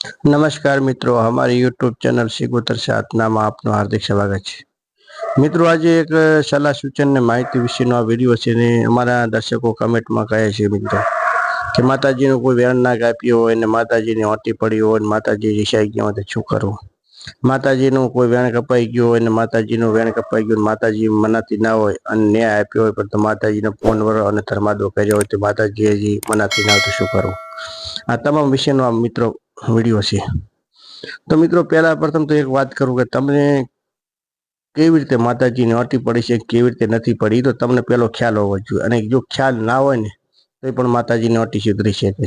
નમસ્કાર મિત્રો, અમારી યુટ્યુબ ચેનલ સિગોતર સાતનામાં આપનું હાર્દિક સ્વાગત છે. મિત્રો, આજે એક સલાહ સૂચન ને માહિતી વિશેનો આ વીડિયો છે ને અમારા દર્શકો કમેન્ટમાં કહે છે મિત્રો, કે માતાજીનું કોઈ વેણ ના કાપ્યું હોય ને માતાજીની ઓટી પડી હોય ને માતાજી રિસાઈ ગયા હોય તો શું કરવું? માતાજીનું કોઈ વેણ કપાઈ ગયું હોય ને માતાજીનું વેણ કપાઈ ગયું માતાજી મનાતી ના હોય અને ન્યાય આપ્યો હોય પણ માતાજીનો ફોન વરો અને ધર્માદો કર્યો હોય તો માતાજી હજી મનાતી ના હોય તો શું કરવું? આ તમામ વિશેનો આ મિત્રો વીડિયો છે. તો મિત્રો, પહેલા પ્રથમ તો એક વાત કરું કે તમને કેવી રીતે માતાજીની અટી પડી છે, કેવી રીતે નથી પડી તો તમને પહેલો ખ્યાલ હોવો જોઈએ. અને જો ખ્યાલ ના હોય ને તો પણ માતાજીની અટી સુધરી શકે છે.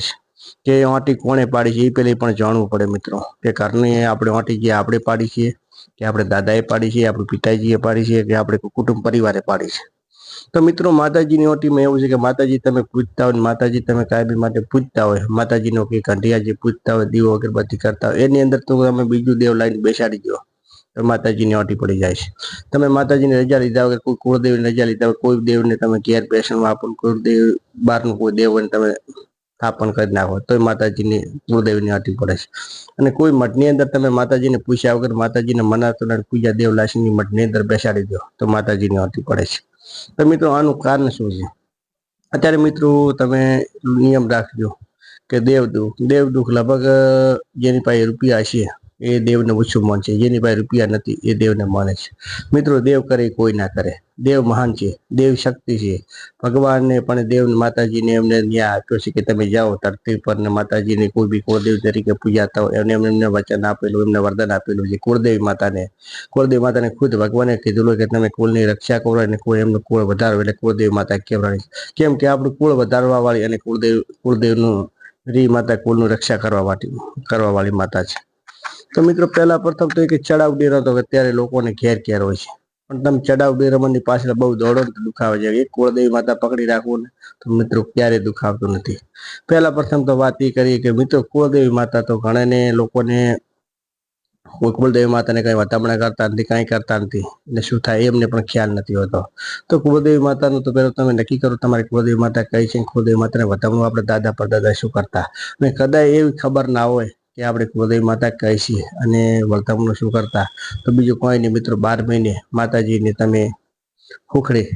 કે અટી કોણે પાડી છે એ પેલી પણ જાણવું પડે મિત્રો. કે ઘરની આપણે અટી જે આપણે પાડી છીએ કે આપણે દાદાએ પાડી છે, આપણે પિતાજીએ પાડી છે, કે આપણે કુટુંબ પરિવારે પાડી છે. તો મિત્રો માતાજીની ઓટીમાં એવું છે કે માતાજી તમે પૂજતા હોય માતાજી તમે કાયમી માટે પૂજતા હોય, માતાજીનો કે કંઢિયા જે પૂજતા હોય, દીવો અગરબત્તી કરતા હોય, એની અંદર તો તમે બીજું દેવ લાઈન બેસાડી દો, તો માતાજીની ઓટી પડી જાય છે. તમે માતાજીની રજા લીધા વગર, કોઈ કુળદેવની રજા લીધા હોય કોઈ દેવને તમે ઘેર બેસણમાં આપો કુળદેવ બહારનું કોઈ દેવ ને તમે સ્થાપન કરી નાખો, તોય માતાજીની, કુળદેવીની આટી પડે છે. અને કોઈ મઠની અંદર તમે માતાજીને પૂછ્યા વગર માતાજીને મનાતો પૂજા દેવલાસીની મઠની અંદર બેસાડી દો, તો માતાજીની આટી પડે છે. તો મિત્રો, આનું કારણ શું છે? અત્યારે મિત્રો, તમે નિયમ રાખજો કે દેવ દુઃખ દેવ દુઃખ લગભગ જેની પાસે રૂપિયા છે એ દેવને ઓછું મન છે. જેની પાસે રૂપિયા નથી, એ દેવને માને છે. મિત્રો, દેવ કરે કોઈ ના કરે? દેવ મહાન છે, દેવ શક્તિ છે. ભગવાનને પણ દેવ માતાજીને એમને ન્યાય આપ્યો છે કે તમે જાઓ ધરતી પર ને માતાજીને કોઈ બી કુળદેવ તરીકે પૂજાતા હોય, એમને એમને વચન આપેલું, એમને વરદાન આપેલું છે. કુળદેવી માતાને કુળદેવી માતાને ખુદ ભગવાને કીધેલું કે તમે કુળની રક્ષા કરો અને કોઈ એમનું કુળ વધારો એટલે કુળદેવી માતા કહેવાની કેમ કે આપણું કુળ વધારવા વાળી અને કુળદેવ, કુળદેવનું રી માતા કુળનું રક્ષા કરવા માટે કરવા વાળી માતા છે. તો મિત્રો, પહેલા પ્રથમ તો એક ચડાવ ડેરો હતો અત્યારે લોકોને ઘેર ઘેર હોય છે. પણ તમે ચડાવ ડેરામાંની પાછળ બહુ દોડો ને દુખાવે છે. એક કુળદેવી માતા પકડી રાખવું ને તો મિત્રો ક્યારે દુખાવતું નથી. પહેલા પ્રથમ તો વાત એ કરીએ કે મિત્રો, કુળદેવી માતા તો ઘણાને લોકોને કુળદેવી માતાને કઈ વતામણા કરતા નથી, કઈ કરતા નથી. એટલે શું થાય એમને પણ ખ્યાલ નથી હોતો. તો કુળદેવી માતાનું તો પેલો તમે નક્કી કરો, તમારી કુળદેવી માતા કઈ છે કુળદેવી માતાને વતામણું આપણે દાદા પરદાદા શું કરતા? અને કદાચ એવી ખબર ના હોય કે આપણે કુળદેવી માતા કઈ છીએ અને વર્તમણું શું કરતા? તો બીજું કોઈ નહીં મિત્રો, બાર મહિને માતાજીને તમે હુખડી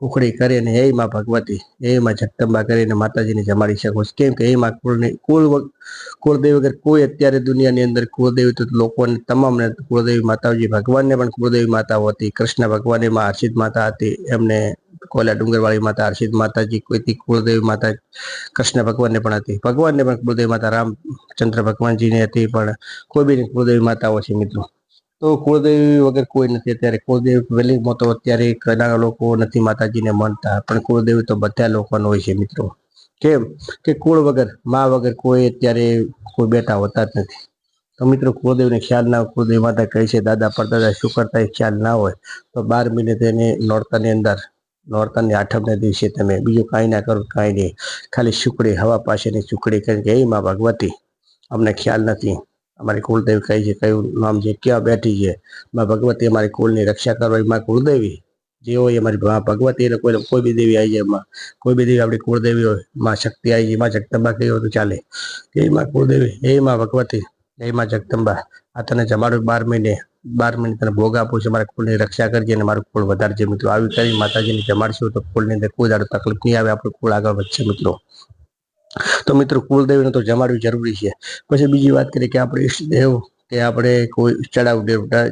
હુખડી કરીને હે માં ભગવતી, હે માં જગદંબા કરીને માતાજીને જમાડી શકો છો. કેમ કે હે માં કુળની, કુળ કુળદેવી વગર કોઈ અત્યારે દુનિયાની અંદર કુળદેવી તો લોકોને, તમામને કુળદેવી માતાજી ભગવાનને પણ કુળદેવી માતાઓ હતી, કૃષ્ણ ભગવાનની માં હર્ષિત માતા હતી, એમને કોલા ડુંગરવાળી માતા હર્ષિત માતાજી કોઈથી કુળદેવી માતા, કૃષ્ણ ભગવાનને પણ હતી. ભગવાનને પણ કુળદેવી માતા રામચંદ્ર ભગવાનજીને હતી, પણ કોઈ બી કુળદેવી માતાઓ છે મિત્રો. તો કુળદેવી વગર કોઈ નથી અત્યારે. કુળદેવી વહેલી મોતો અત્યારે ઘણા લોકો નથી માતાજીને માનતા, પણ કુળદેવી તો બધા લોકોનો હોય છે મિત્રો. કેમ કે કુળ વગર, મા વગર કોઈ અત્યારે કોઈ બેઠા હોતા જ નથી. તો મિત્રો કુળદેવને ખ્યાલ ના હોય, કુળદેવ માતા કહે છે, દાદા, પરદાદા, શું કરતા એ ખ્યાલ ના હોય. તો બાર મહિને તેને નોરતાની અંદર નોરતાની આઠમને દિવસે તમે બીજું કાંઈ ના કરો, કાંઈ નહીં. ખાલી સુકડી હવા પાસેની સુકડી કરી કે એ માં ભગવતી. અમને ખ્યાલ નથી. અમારી કુળદેવી કઈ છે કયું નામ છે ક્યાં બેઠી છે? માં ભગવતી અમારી કુળની રક્ષા કરવા એ માં કુળદેવી? જે હોય અમારી માં ભગવતી એટલે કોઈ કોઈ બી દેવી આવી જાય એમાં કોઈ બી દેવી આપણી કુળદેવી હોય, માં શક્તિ આવી જાય, માં જગદંબા કઈ હોય તો ચાલે. એ માં કુળદેવી એ માં ભગવતી એ માં જગદંબા. આ તને જમાડું બાર મહિને બાર મહિને તને ભોગ આપું છું. મારા કુળની રક્ષા કરજે અને મારું કુળ વધારજે મિત્રો. આવી કરી માતાજીને જમાડશું તો કુળની અંદર કોઈ દાડો તકલીફ નહીં આવે. આપણું કુળ આગળ વધશે મિત્રો. તો મિત્રો, કુળદેવીને તો જમાડવું જરૂરી છે. પછી બીજી વાત કરીએ કે આપણે ઈષ્ટદેવ કે આપણે કોઈ ચડાવ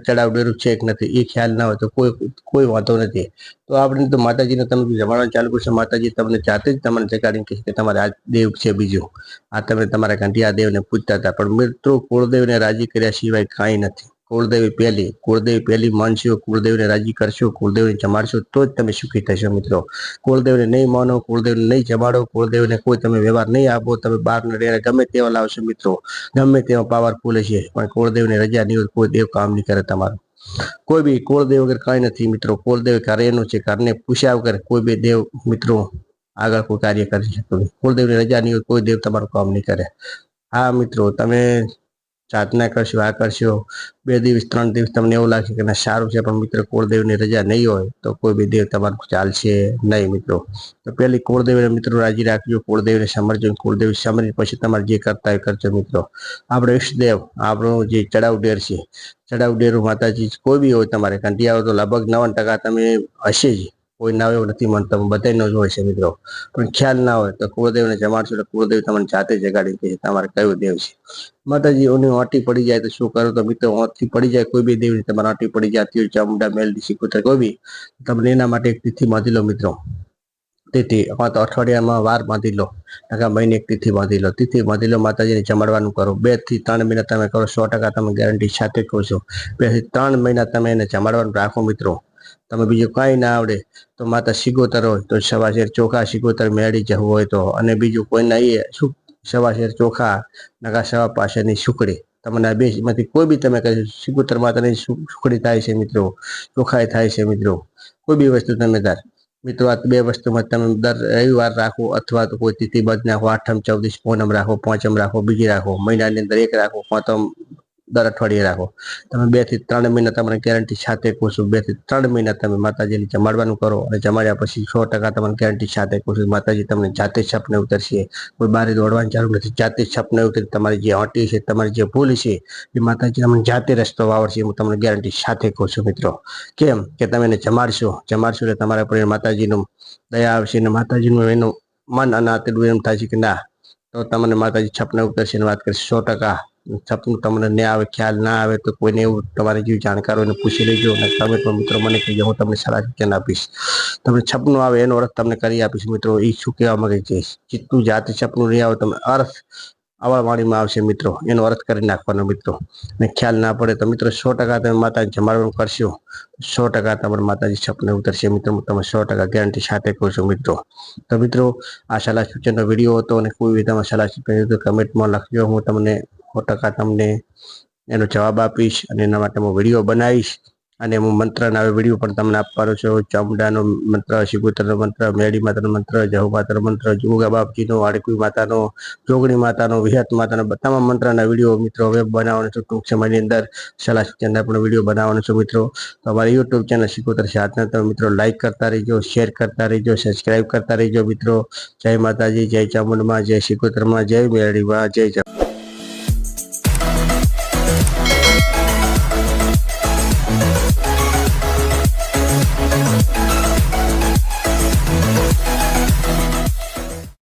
ચડાવ છે કે નથી, એ ખ્યાલ ના હોય તો કોઈ કોઈ વાંધો નથી. તો આપણે તો માતાજીને તમે જમાડવાનું ચાલુ કરશો, માતાજી તમને જાતે જ તમને જગાડીને કહેશે કે તમારે આ દેવ છે બીજું. આ તમે તમારા કંઠિયા દેવને પૂજતા હતા, પણ મિત્રો કુળદેવને રાજી કર્યા સિવાય કાંઈ નથી. કુળદેવી પહેલી કુળદેવી પહેલી માનશો, કુળદેવને રાજી કરશો, કુળદેવને જમાડશો, તો જ તમે સુખી થશો મિત્રો. કુળદેવને નહીં માનો, કુળદેવને નહીં જમાડો, કુળદેવને કોઈ તમે વ્યવહાર નહીં આપો, તમે બહાર ડેરે ગમે તેવા લાવશો મિત્રો, ગમે તેવા પાવરફુલ છે, પણ કુળદેવને રજા નહીં હોય, કોઈ દેવ કામ નહીં કરે તમારું. કોઈ બી કુળદેવ વગર કાંઈ નથી મિત્રો, કુળદેવ કાર્યનું છે, ઘરને પૂછ્યા વગર કોઈ બી દેવ મિત્રો આગળ કોઈ કાર્ય કરી શકતો કુળદેવની રજા નહીં હોય, કોઈ દેવ તમારું કામ નહીં કરે. હા મિત્રો, તમે સાધના કરશો, આ કરશો. બે દિવસ, ત્રણ દિવસ તમને એવું લાગશે કે સારું છે, પણ મિત્ર, કુળદેવની રજા નહીં હોય, તો કોઈ બી દેવ તમારું ચાલશે નહીં, મિત્રો. તો પેલી કુળદેવીને મિત્રો રાજી રાખજો, કુળદેવીને સમરજો કુળદેવી સમરી પછી તમારે જે કરતા હોય કરજો, મિત્રો. આપણો ઈષ્ટદેવ, આપણો જે ચડાવ ડેર છે, ચડાવ ડેરું માતાજી, કોઈ બી હોય તમારે કંટિયાઓ તો લગભગ નવ્વાણું ટકા તમે હશે જ. કોઈ ના એવું નથી માનતો બધાનો જ હોય છે મિત્રો. પણ ખ્યાલ ના હોય તો કુળદેવને જમાડશો તો કુળદેવ તમને જાતે જગાડી દે, તમારે કયો દેવ છે? માતાજી ઓની ઓટી પડી જાય તો શું કરો તો મિત્રો ઓટી પડી જાય કોઈ બી દેવની, તમારે ઓટી પડી જતી હોય ચામુંડા, મેલડી, સિકોતર, કોઈ બી. તમને એના માટે એક તિથિ બાંધી લો મિત્રો. તિથિ અથવા તો અઠવાડિયામાં વાર બાંધી લો ટકા મહિને એક તિથિ બાંધી લો. તિથિ બાંધી લો, માતાજીને જમાડવાનું કરો. બેથી ત્રણ મહિના તમે કરો, સો ટકા તમે ગેરંટી સાથે કહો છો. બેથી ત્રણ મહિના તમે એને જમાડવાનું રાખો મિત્રો. તમે બીજું કાંઈ ના આવડે, તો માતા સિગોતર હોય તો સવા શેર ચોખા સિગોતર મેળી જવું હોય તો. અને બીજું કોઈ નહીં શું સવા ચોખા નકા સવા પાસેની સુકડી તમને બે માંથી કોઈ બી તમે કહી સિગોતર માતાની સુખડી થાય છે મિત્રો ચોખાઈ થાય છે મિત્રો. કોઈ બી વસ્તુ તમે દર, મિત્રો આ બે વસ્તુમાં તમે દર રવિવાર રાખો અથવા તો કોઈ તિથિ બદ નાખો આઠમ, ચૌદીસ પૂનમ રાખો, પાંચમ રાખો, બીજી રાખો, મહિનાની અંદર એક રાખો, પાંચમ દર અઠવાડિયે રાખો. તમે બેથી ત્રણ મહિના તમને ગેરંટી સાથે છું. બેથી ત્રણ મહિના તમે માતાજીને જમાડવાનું કરો અને જમાડ્યા પછી સો ટકા તમને ગેરંટી સાથે કહું માતાજી તમને જાતે છપને ઉતરશે. કોઈ બહાર દોડવાની જરૂર નથી. જાતે છપને ઉતરી તમારી જે હટી છે, તમારી જે ભૂલ છે, એ માતાજી તમને જાતે રસ્તો વાવડશે. હું તમને ગેરંટી સાથે કહું છું મિત્રો. કેમ કે તમે એને જમાડશો? જમાડશો એટલે તમારા પર માતાજીનું દયા આવશે અને માતાજીનું એનું મન અનાતેલું એમ થાય છે કે ના, તો તમને માતાજી છપને ઉતરશે અને વાત કરશે સો ટકા. સપનું તમને ન આવે, ખ્યાલ ના આવે તો કોઈને એવું તમારે જેવી જાણકાર હોય પૂછી લેજો અને તમે પણ મિત્રો મને કહેજો, હું તમને સલાહ સૂચન આપીશ. તમને છપનું આવે એનો અર્થ તમને કરી આપીશ મિત્રો એ શું કહેવા માંગે છે? જેટલું જાતે સપનું નહીં આવે, તમે અર્થ આવા વાણીમાં આવશે મિત્રો, એનો અર્થ કરી નાખવાનો મિત્રો. ને ખ્યાલ ના પડે તો મિત્રો સો ટકા તમે માતાજી જમાડવાનું કરશો, સો ટકા તમારા માતાજી છપને ઉતરશે મિત્રો તમે સો ટકા ગેરંટી સાથે કહું છું મિત્રો. તો મિત્રો, આ સલાહ સૂચનનો વીડિયો હતો અને કોઈ બી તમે સલાહ સૂચન કમેન્ટમાં લખજો, હું તમને સો ટકા તમને એનો જવાબ આપીશ અને એના માટે હું વીડિયો બનાવીશ અને હું મંત્રના વીડિયો પણ તમને આપવાનો છું. ચામુંડાનો મંત્ર શિગુતરનો મંત્ર, મેળી માતાનો મંત્ર, જહુ માતાનો મંત્ર, જુગા બાપજીનો આડકુઈ માતાનો, જોગણી માતાનો, વિહત માતાનો તમામ મંત્રના વીડિયો મિત્રો હવે બનાવવાનો છું. ટૂંક સમયની અંદર સલાહ સૂચનના પણ વીડિયો બનાવવાનો છું મિત્રો. તો અમારી યુટ્યુબ ચેનલ શિકોતર સાથે તમે મિત્રો લાઇક કરતા રહીજો શેર કરતા રહીજો સબસ્ક્રાઈબ કરતા રહીજો મિત્રો. જય માતાજી, જય ચામુંડમાં, જય શિકોતરમાં જય મેળીમાં, જય ચામુંડ